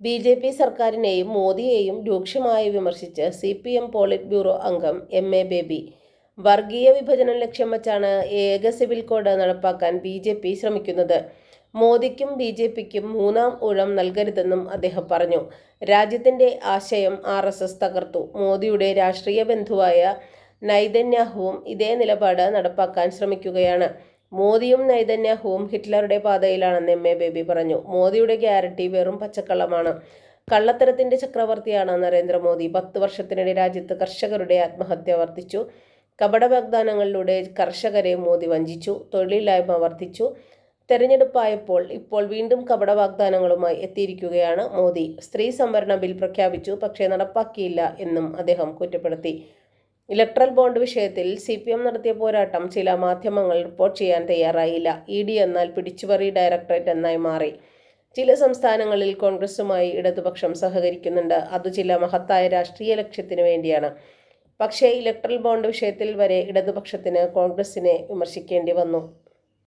B J P സർക്കാരിനെയും മോദിയെയും രൂക്ഷമായി വിമർശിച്ച് C P M polit bureau അംഗം എം എ ബേബി. വർഗീയ വിഭജനം ലക്ഷ്യം വച്ചാണ് ഏക സിവിൽ കോഡ് നടപ്പാക്കാൻ ബി ജെ പി ശ്രമിക്കുന്നത്. മോദിക്കും ബി ജെ പിക്കും മൂന്നാം ഊഴം നൽകരുതെന്നും അദ്ദേഹം പറഞ്ഞു. രാജ്യത്തിന്റെ ആശയം ആർ എസ് എസ് തകർത്തു. മോദിയുടെ രാഷ്ട്രീയ ബന്ധുവായ നൈതന്യാഹുവും ഇതേ നിലപാട് നടപ്പാക്കാൻ ശ്രമിക്കുകയാണ്. മോദിയും നൈതന്യാഹുവും ഹിറ്റ്ലറുടെ പാതയിലാണെന്ന് എം എ ബേബി പറഞ്ഞു. മോദിയുടെ ഗ്യാരണ്ടി വെറും പച്ചക്കള്ളമാണ്. കള്ളത്തരത്തിന്റെ ചക്രവർത്തിയാണ് നരേന്ദ്രമോദി. പത്ത് വർഷത്തിനിടെ രാജ്യത്ത് കർഷകരുടെ ആത്മഹത്യ വർദ്ധിച്ചു. കപട വാഗ്ദാനങ്ങളിലൂടെ കർഷകരെ മോദി വഞ്ചിച്ചു. തൊഴിലില്ലായ്മ വർദ്ധിച്ചു. തെരഞ്ഞെടുപ്പായപ്പോൾ ഇപ്പോൾ വീണ്ടും കപട വാഗ്ദാനങ്ങളുമായി എത്തിയിരിക്കുകയാണ് മോദി. സ്ത്രീ സംവരണ ബിൽ പ്രഖ്യാപിച്ചു പക്ഷേ നടപ്പാക്കിയില്ല എന്നും അദ്ദേഹം കുറ്റപ്പെടുത്തി. ഇലക്ട്രൽ ബോണ്ട് വിഷയത്തിൽ സി പി എം നടത്തിയ പോരാട്ടം ചില മാധ്യമങ്ങൾ റിപ്പോർട്ട് ചെയ്യാൻ തയ്യാറായില്ല. ഇ ഡി എന്നാൽ പിടിച്ചുപറി ഡയറക്ടറേറ്റ് എന്നായി മാറി. ചില സംസ്ഥാനങ്ങളിൽ കോൺഗ്രസുമായി ഇടതുപക്ഷം സഹകരിക്കുന്നുണ്ട്. അത് ചില മഹത്തായ രാഷ്ട്രീയ ലക്ഷ്യത്തിന് വേണ്ടിയാണ്. പക്ഷേ ഇലക്ട്രൽ ബോണ്ട് വിഷയത്തിൽ വരെ ഇടതുപക്ഷത്തിന് കോൺഗ്രസിനെ വിമർശിക്കേണ്ടി വന്നു.